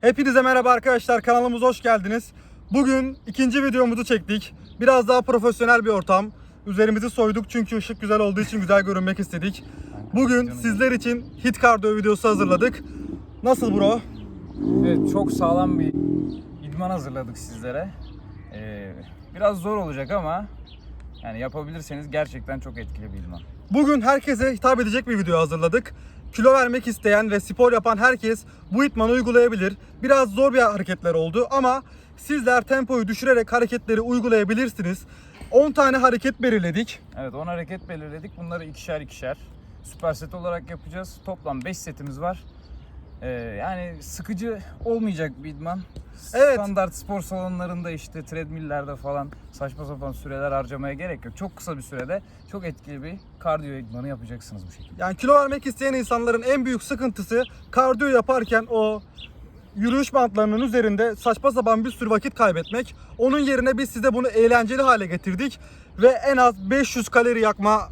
Hepinize merhaba arkadaşlar kanalımıza hoş geldiniz. Bugün ikinci videomuzu çektik. Biraz daha profesyonel bir ortam. Üzerimizi soyduk çünkü ışık güzel olduğu için güzel görünmek istedik. Bugün sizler için hit kardiyo videosu hazırladık. Nasıl bro? Evet çok sağlam bir idman hazırladık sizlere. Ee, biraz zor olacak ama yani yapabilirseniz gerçekten çok etkili bir idman. Bugün herkese hitap edecek bir video hazırladık. Kilo vermek isteyen ve spor yapan herkes bu itmanı uygulayabilir. Biraz zor bir hareketler oldu ama sizler tempoyu düşürerek hareketleri uygulayabilirsiniz. 10 tane hareket belirledik. Evet 10 hareket belirledik. Bunları ikişer ikişer süper set olarak yapacağız. Toplam 5 setimiz var. Ee, yani sıkıcı olmayacak bir idman. Evet. Standart spor salonlarında işte treadmill'lerde falan saçma sapan süreler harcamaya gerek yok. Çok kısa bir sürede çok etkili bir kardiyo idmanı yapacaksınız bu şekilde. Yani kilo vermek isteyen insanların en büyük sıkıntısı kardiyo yaparken o yürüyüş bantlarının üzerinde saçma sapan bir sürü vakit kaybetmek. Onun yerine biz size bunu eğlenceli hale getirdik ve en az 500 kalori yakma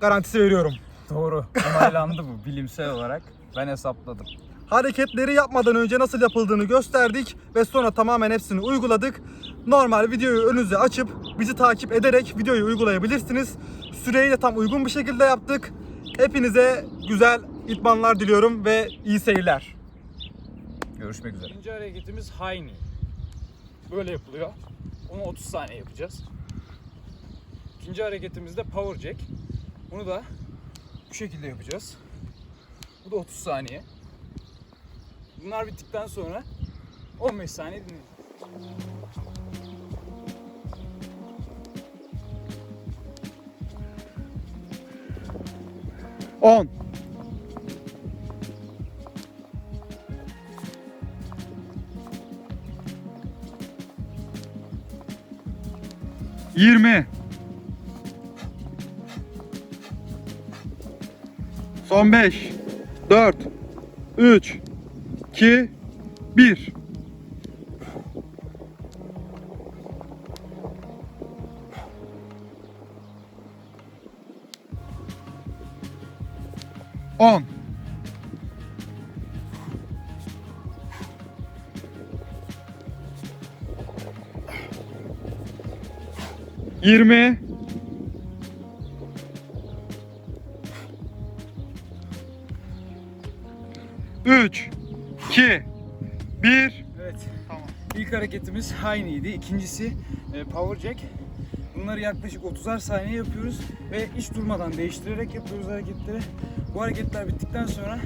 garantisi veriyorum. Doğru. Onaylandı bu bilimsel olarak. Ben hesapladım. Hareketleri yapmadan önce nasıl yapıldığını gösterdik ve sonra tamamen hepsini uyguladık. Normal videoyu önünüze açıp bizi takip ederek videoyu uygulayabilirsiniz. Süreyi de tam uygun bir şekilde yaptık. Hepinize güzel idmanlar diliyorum ve iyi seyirler. Görüşmek üzere. İkinci hareketimiz high knee. Böyle yapılıyor. Onu 30 saniye yapacağız. İkinci hareketimiz de power jack. Bunu da bu şekilde yapacağız. Bu da 30 saniye. Bunlar bittikten sonra 15 saniye dinleyin. 10 20 Son 5 4 3 2 1 10 20 3 2 1 Evet. Tamam. İlk hareketimiz knee'ydi. İkincisi e, power jack. Bunları yaklaşık 30'ar saniye yapıyoruz ve hiç durmadan değiştirerek yapıyoruz hareketleri. Bu hareketler bittikten sonra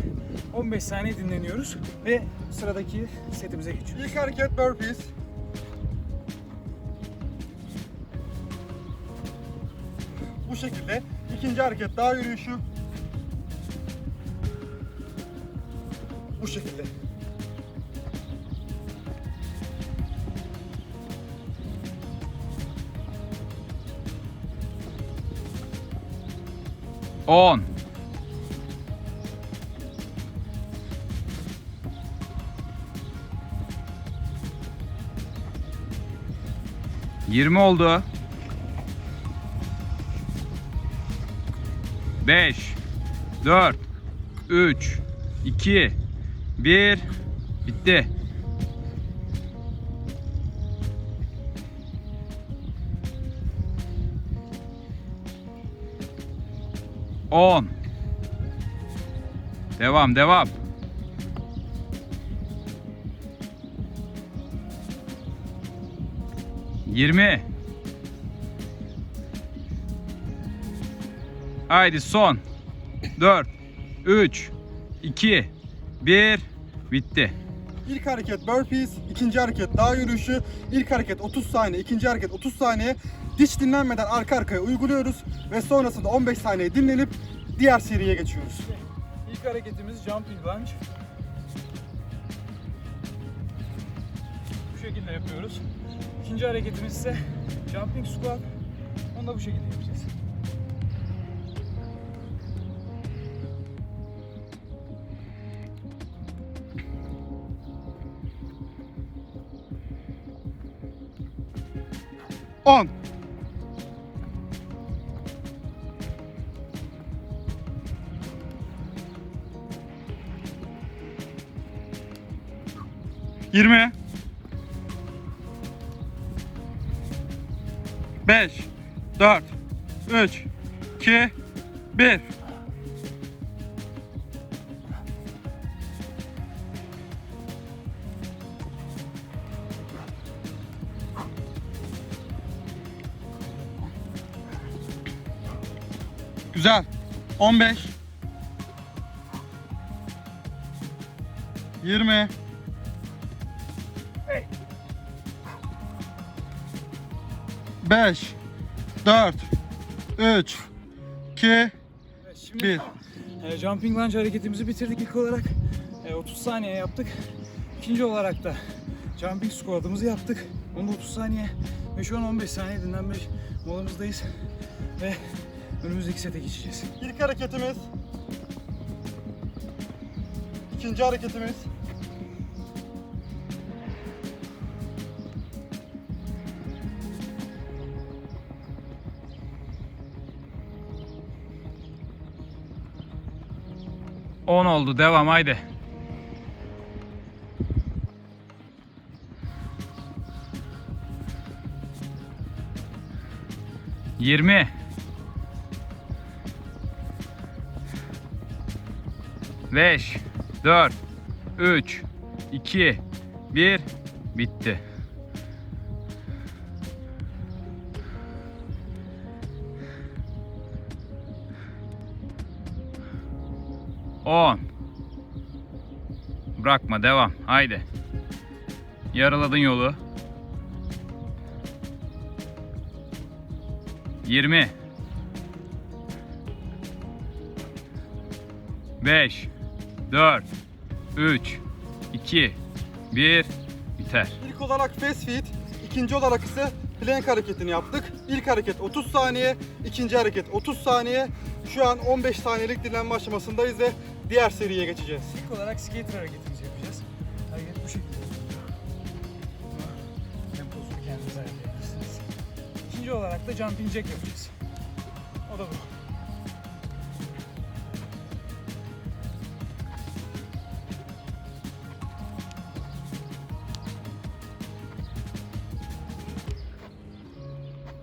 15 saniye dinleniyoruz ve sıradaki setimize geçiyoruz. İlk hareket burpees. Bu şekilde. İkinci hareket daha yürüyüşü. Bu şekilde. On. Yirmi oldu. Beş, dört, üç, iki, bir, bitti. On. Devam, devam. Yirmi. Haydi son. Dört, üç, iki, bir, bitti. İlk hareket burpees, ikinci hareket dağ yürüyüşü, ilk hareket 30 saniye, ikinci hareket 30 saniye. Hiç dinlenmeden arka arkaya uyguluyoruz ve sonrasında 15 saniye dinlenip diğer seriye geçiyoruz. İlk hareketimiz jumping lunge. Bu şekilde yapıyoruz. İkinci hareketimiz ise jumping squat. Onu da bu şekilde yapacağız. On. 20 5 4 3 2 1 Güzel. 15 20 5 4 3 2 Evet, şimdi 1 e, jumping lunge hareketimizi bitirdik ilk olarak. E, 30 saniye yaptık. İkinci olarak da jumping squat'ımızı yaptık. Onu da 30 saniye ve şu an 15 saniye dinlenme molamızdayız. Ve önümüzdeki sete geçeceğiz. İlk hareketimiz İkinci hareketimiz On oldu. Devam haydi. Yirmi. Beş, dört, üç, iki, bir. Bitti. On. Bırakma devam. Haydi. Yaraladın yolu. 20 5 4 3 2 1 biter. İlk olarak fast feet, ikinci olarak ise plank hareketini yaptık. İlk hareket 30 saniye, ikinci hareket 30 saniye. Şu an 15 saniyelik dinlenme aşamasındayız ve diğer seriye geçeceğiz. İlk olarak skater hareketimizi yapacağız. Hareket bu şekilde Temposunu kendiniz ayarlayabilirsiniz. İkinci olarak da jumping jack yapacağız. O da bu.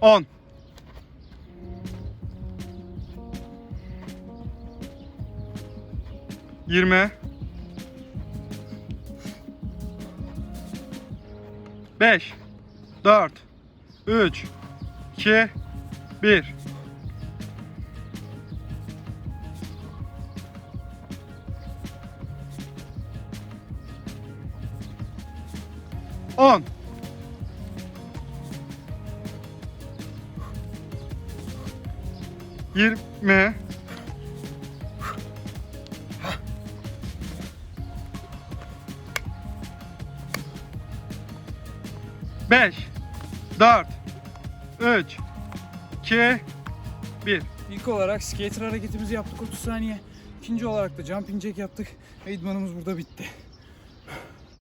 On. Yirmi. Beş. Dört. Üç. iki, Bir. On. Yirmi. Beş. Dört. Üç. iki, Bir. İlk olarak skater hareketimizi yaptık 30 saniye. İkinci olarak da jumping jack yaptık ve idmanımız burada bitti.